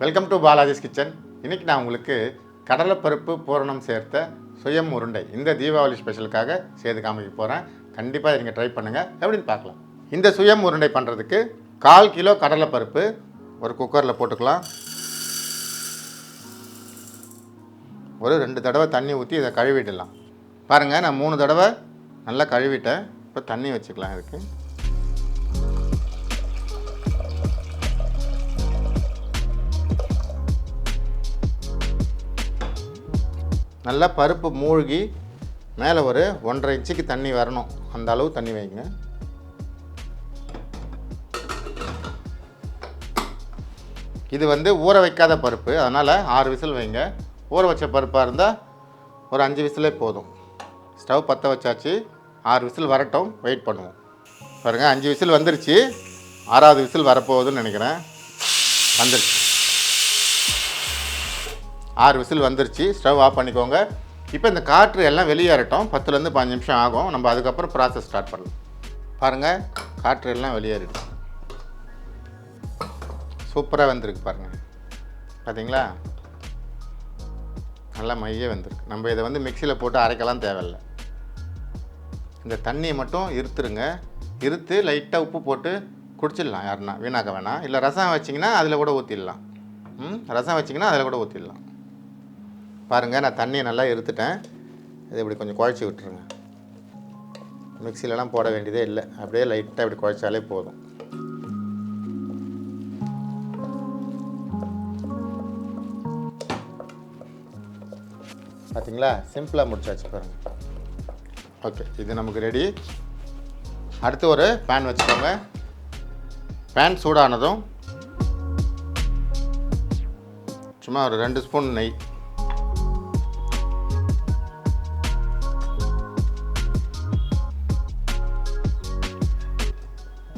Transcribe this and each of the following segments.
Welcome to Balaji's kitchen. இன்றைக்கி நான் உங்களுக்கு கடலைப்பருப்பு பூரணம் சேர்த்த சுயம் உருண்டை இந்த தீபாவளி ஸ்பெஷலுக்காக செய்து காமிக்க போகிறேன் கண்டிப்பாக நீங்கள் ட்ரை பண்ணுங்கள் எப்படின்னு பார்க்கலாம். இந்த சுயம் உருண்டை பண்ணுறதுக்கு கால் கிலோ கடலைப்பருப்பு ஒரு குக்கரில் போட்டுக்கலாம். ஒரு ரெண்டு தடவை தண்ணி ஊற்றி இதை கழுவிடலாம். பாருங்கள் நான் மூணு தடவை நல்லா கழுவிட்டேன். இப்போ தண்ணி வச்சுக்கலாம் இதுக்கு. நல்லா பருப்பு மூழ்கி மேலே ஒரு ஒன்றரை இன்ச்சுக்கு தண்ணி வரணும். அந்த அளவு தண்ணி வைங்க. இது வந்து ஊற வைக்காத பருப்பு. அதனால் ஆறு விசில் வைங்க. ஊற வச்ச பருப்பாக இருந்தால் ஒரு அஞ்சு விசிலே போதும். ஸ்டவ் பற்ற வச்சாச்சு. ஆறு விசில் வரட்டும். வெயிட் பண்ணுவோம். பாருங்கள் அஞ்சு விசில் வந்துருச்சு. ஆறாவது விசில் வரப்போகுதுன்னு நினைக்கிறேன். வந்துருச்சு. ஆறு விசில் வந்துருச்சு. ஸ்டவ் ஆஃப் பண்ணிக்கோங்க. இப்போ இந்த காற்று எல்லாம் வெளியேறட்டும். பத்துலேருந்து பாஞ்சு நிமிஷம் ஆகும். நம்ம அதுக்கப்புறம் ப்ராசஸ் ஸ்டார்ட் பண்ணலாம். பாருங்கள் காற்று எல்லாம் வெளியேறிடும் சூப்பராக வந்திருக்கு பாருங்கள் பார்த்தீங்களா நல்லா மைய வந்திருக்கு. நம்ம இதை வந்து மிக்சியில் போட்டு அரைக்கலாம் தேவையில்ல. இந்த தண்ணியை மட்டும் இருத்துருங்க. இருத்து லைட்டாக உப்பு போட்டு குடிச்சிடலாம் யாருன்னா. வீணாக்க வேணாம். இல்லை ரசம் வச்சிங்கன்னா அதில் கூட ஊற்றிடலாம் ம் ரசம் வச்சிங்கன்னா அதில் கூட ஊற்றிடலாம் பாருங்கள் நான் தண்ணியை நல்லா இருத்துட்டேன் இதை இப்படி கொஞ்சம் குழச்சி விட்டுருங்க. மிக்சிலலாம் போட வேண்டியதே இல்லை. அப்படியே லைட்டாக இப்படி குழச்சாலே போதும். பார்த்தீங்களா சிம்பிளாக முடிச்சாச்சு பாருங்கள் ஓகே இது நமக்கு ரெடி. அடுத்து ஒரு பேன் வச்சுக்கோங்க. பேன் சூடானதும் சும்மா ஒரு ரெண்டு ஸ்பூன் நெய்.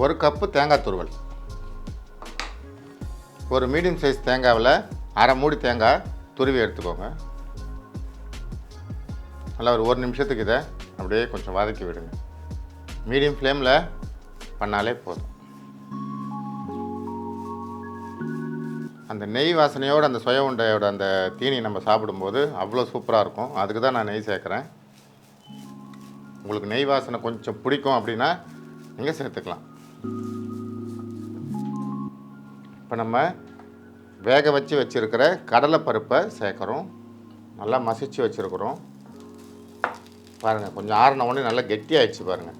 ஒரு கப்பு தேங்காய் துருவல். ஒரு மீடியம் சைஸ் தேங்காவில் அரை மூடி தேங்காய் துருவி எடுத்துக்கோங்க. நல்லா ஒரு ஒரு நிமிஷத்துக்கு இதை அப்படியே கொஞ்சம் வதக்கி விடுங்க. மீடியம் ஃப்ளேமில் பண்ணாலே போதும். அந்த நெய் வாசனையோடு அந்த சுய உண்டையோட அந்த தீனி நம்ம சாப்பிடும்போது அவ்வளோ சூப்பராக இருக்கும். அதுக்கு தான் நான் நெய் சேர்க்குறேன். உங்களுக்கு நெய் வாசனை கொஞ்சம் பிடிக்கும் அப்படின்னா நீங்கள் சேர்த்துக்கலாம். இப்போ நம்ம வேக வச்சு வச்சுருக்கிற கடலைப்பருப்பை சேர்க்குறோம். நல்லா மசிச்சு வச்சுருக்குறோம். பாருங்கள் கொஞ்சம் ஆறின உடனே நல்லா கெட்டியாயிடுச்சு பாருங்கள்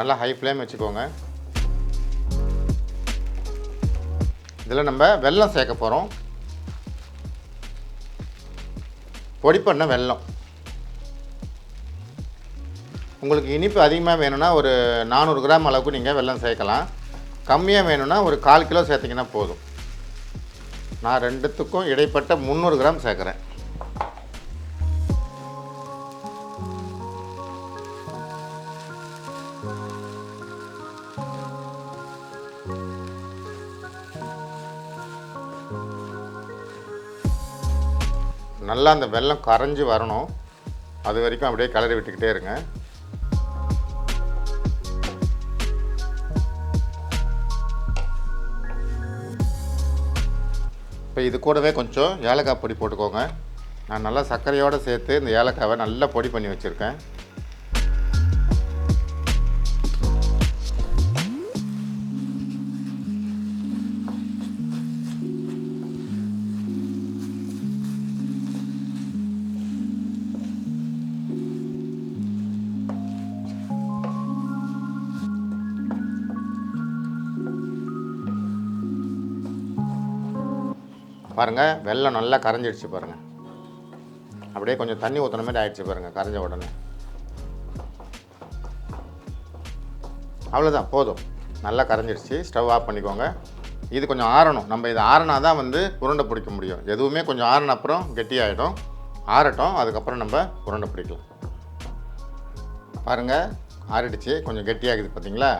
நல்லா ஹை ஃப்ளேம் வச்சுக்கோங்க. இதில் நம்ம வெல்லம் சேர்க்க போகிறோம் பொடி பண்ண வெல்லம். உங்களுக்கு இனிப்பு அதிகமாக வேணும்னா ஒரு நானூறு கிராம் அளவுக்கு நீங்கள் வெல்லம் சேர்க்கலாம். கம்மியாக வேணும்னா ஒரு கால் கிலோ சேர்த்திங்கன்னா போதும். நான் ரெண்டுத்துக்கும் இடைப்பட்ட முந்நூறு கிராம் சேர்க்குறேன். நல்லா அந்த வெல்லம் கரைஞ்சி வரணும். அது வரைக்கும் அப்படியே கிளறி விட்டுக்கிட்டே இருங்க. இப்போ இது கூடவே கொஞ்சம் ஏலக்காய் பொடி போட்டுக்கோங்க. நான் நல்லா சர்க்கரையோடு சேர்த்து இந்த ஏலக்காவை நல்லா பொடி பண்ணி வச்சுருக்கேன். பாருங்கள் வெள்ளம் நல்லா கரைஞ்சிடுச்சு பாருங்கள் அப்படியே கொஞ்சம் தண்ணி ஊற்றுன மாதிரி ஆயிடுச்சு பாருங்கள் கரைஞ்ச உடனே. அவ்வளோதான் போதும். நல்லா கரைஞ்சிடுச்சு ஸ்டவ் ஆஃப் பண்ணிக்கோங்க. இது கொஞ்சம் ஆறணும். நம்ம இது ஆறினா தான் வந்து உருண்டை பிடிக்க முடியும். எதுவுமே கொஞ்சம் ஆறின அப்புறம் கெட்டியாகிடும் ஆறட்டும் அதுக்கப்புறம் நம்ம உருண்டை பிடிக்கலாம். பாருங்கள் ஆறிடுச்சு கொஞ்சம் கெட்டியாகுது பார்த்தீங்களா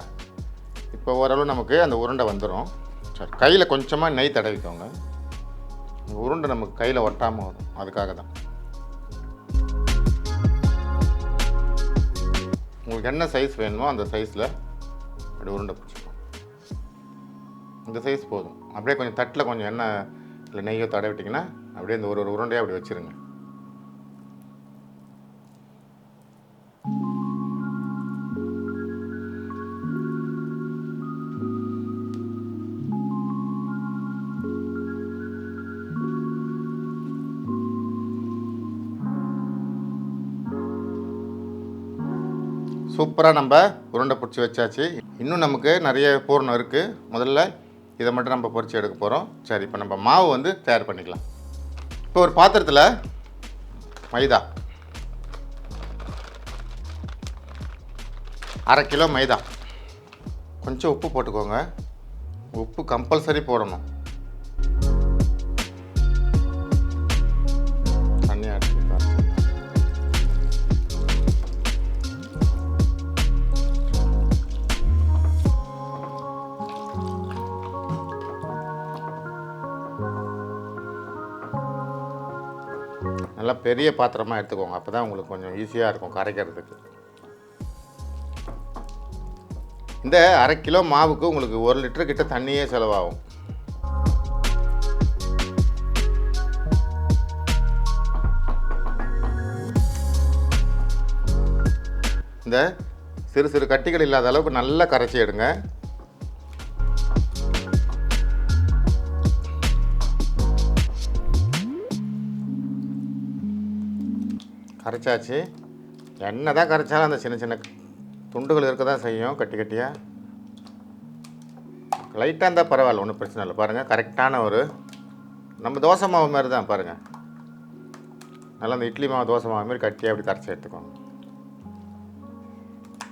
இப்போ ஓரளவு நமக்கு அந்த உருண்டை வந்துடும் சரி கையில் கொஞ்சமாக நெய் தடவிக்கோங்க. உருண்டை நமக்கு கையில் ஒட்டாமல் வரும். அதுக்காக தான் உங்களுக்கு என்ன சைஸ் வேணுமோ அந்த சைஸில் அப்படி உருண்டை பிடிச்சிக்கணும் இந்த சைஸ் போதும். அப்படியே கொஞ்சம் தட்டில் கொஞ்சம் எண்ணெய் இல்லை நெய்யோ தடவிட்டிங்கன்னா அப்படியே இந்த ஒரு ஒரு உருண்டையாக அப்படி வச்சுருங்க. சூப்பராக நம்ம உருண்டை பிடிச்சி வச்சாச்சு. இன்னும் நமக்கு நிறைய பூரணம் இருக்குது முதல்ல இதை மட்டும் நம்ம பொறிச்சு எடுக்க போகிறோம் சரி இப்போ நம்ம மாவு வந்து தயார் பண்ணிக்கலாம். இப்போ ஒரு பாத்திரத்தில் மைதா. அரை கிலோ மைதா. கொஞ்சம் உப்பு போட்டுக்கோங்க. உப்பு கம்பல்சரி போடணும். பெரிய பாத்திரமாக எடுத்துக்கோங்க. அப்போ தான் உங்களுக்கு கொஞ்சம் ஈஸியாக இருக்கும் கரைக்கிறதுக்கு. இந்த அரை கிலோ மாவுக்கு உங்களுக்கு ஒரு லிட்டரு கிட்ட தண்ணியே செலவாகும். இந்த சிறு சிறு கட்டிகள் இல்லாத அளவுக்கு நல்லா கரைச்சி எடுங்க. கரைச்சாச்சு. என்ன தான் கரைச்சாலும் அந்த சின்ன சின்ன துண்டுகள் இருக்க தான் செய்யும் கட்டி கட்டியாக லைட்டாக இருந்தால் பரவாயில்ல ஒன்றும் பிரச்சனை இல்லை. பாருங்கள் கரெக்டான ஒரு நம்ம தோசை மாவு மாதிரி தான் பாருங்கள் நல்லா அந்த இட்லி மாவு தோசை மாவு மாதிரி கட்டியாக அப்படி கரைச்சி எடுத்துக்கோங்க.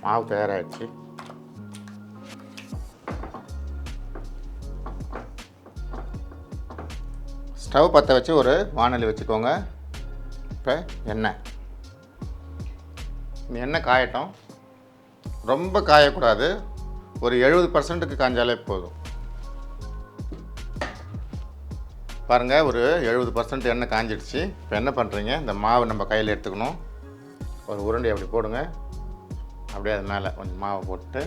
மாவு தயாராகிடுச்சு ஸ்டவ் பற்ற வச்சு ஒரு வானொலி வச்சுக்கோங்க. இப்போ எண்ணெய். இந்த எண்ணெய் காயட்டும்? ரொம்ப காயக்கூடாது. ஒரு எழுபது பர்சன்ட்டுக்கு காஞ்சாலே போதும். பாருங்கள் ஒரு எழுபது பர்சன்ட் எண்ணெய் காஞ்சிடுச்சு இப்போ என்ன பண்ணுறீங்க இந்த மாவு நம்ம கையில் எடுத்துக்கணும். ஒரு உருண்டை அப்படி போடுங்க. அப்படியே அது மேலே கொஞ்சம் மாவை போட்டு.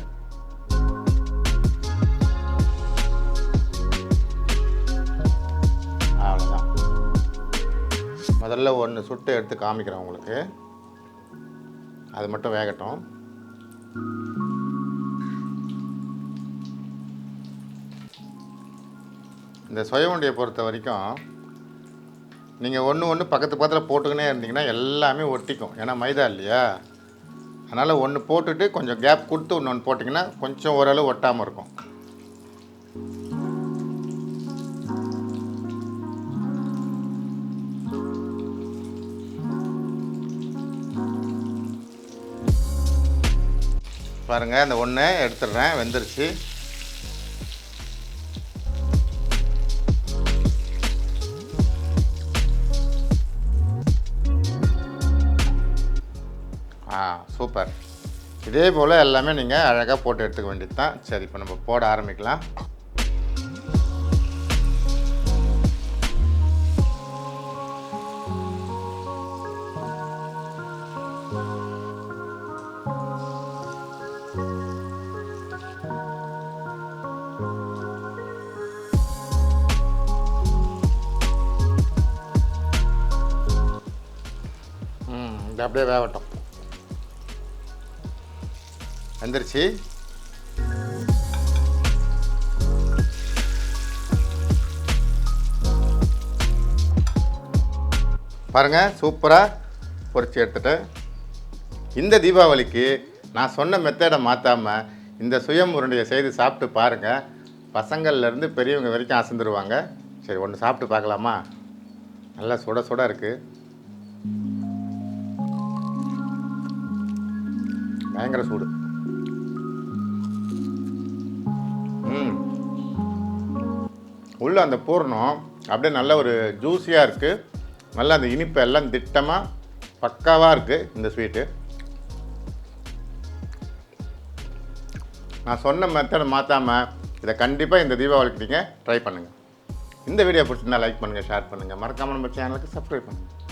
அவ்வளோதான் முதல்ல ஒன்று சுட்டு எடுத்து காமிக்கிறேன் உங்களுக்கு. அது மட்டும் வேகட்டும். இந்த சுய உண்டியை பொறுத்த வரைக்கும் நீங்கள் ஒன்று ஒன்று பக்கத்து பக்கத்தில் போட்டுக்கினே இருந்தீங்கன்னா எல்லாமே ஒட்டிக்கும். ஏன்னா மைதா இல்லையா? அதனால் ஒன்று போட்டுட்டு கொஞ்சம் கேப் கொடுத்து ஒன்று ஒன்று போட்டிங்கன்னா கொஞ்சம் ஓரளவு ஒட்டாமல் இருக்கும். பாருங்கள் அந்த ஒன்று எடுத்துடுறேன் வெந்துருச்சு. ஆ சூப்பர். இதே போல் எல்லாமே நீங்கள் அழகாக போட்டு எடுத்துக்க வேண்டியது தான் சரி இப்போ நம்ம போட ஆரம்பிக்கலாம். அப்படியே வேகட்டும். வந்துருச்சு பாருங்க சூப்பராக பொரிச்சு எடுத்துட்டேன் இந்த தீபாவளிக்கு நான் சொன்ன மெத்தடை மாற்றாமல் இந்த சுயம் உருண்டையை செய்து சாப்பிட்டு பாருங்கள் பசங்கள்லேருந்து பெரியவங்க வரைக்கும் அசந்துருவாங்க. சரி ஒன்று சாப்பிட்டு பார்க்கலாமா? நல்லா சுட சுட இருக்குது பயங்கர சூடு. ம். உள்ள அந்த பூர்ணம் அப்படியே நல்ல ஒரு ஜூஸியாக இருக்குது நல்ல அந்த இனிப்பு எல்லாம் திட்டமாக பக்காவாக இருக்குது இந்த ஸ்வீட்டு நான் சொன்ன மெத்தடை மாற்றாமல் இதை கண்டிப்பாக இந்த தீபாவளிக்கு நீங்கள் ட்ரை பண்ணுங்கள் இந்த வீடியோ பிடிச்சிருந்தா லைக் பண்ணுங்கள் ஷேர் பண்ணுங்கள் மறக்காமல் நம்ம சேனலுக்கு சப்ஸ்கிரைப் பண்ணுங்கள்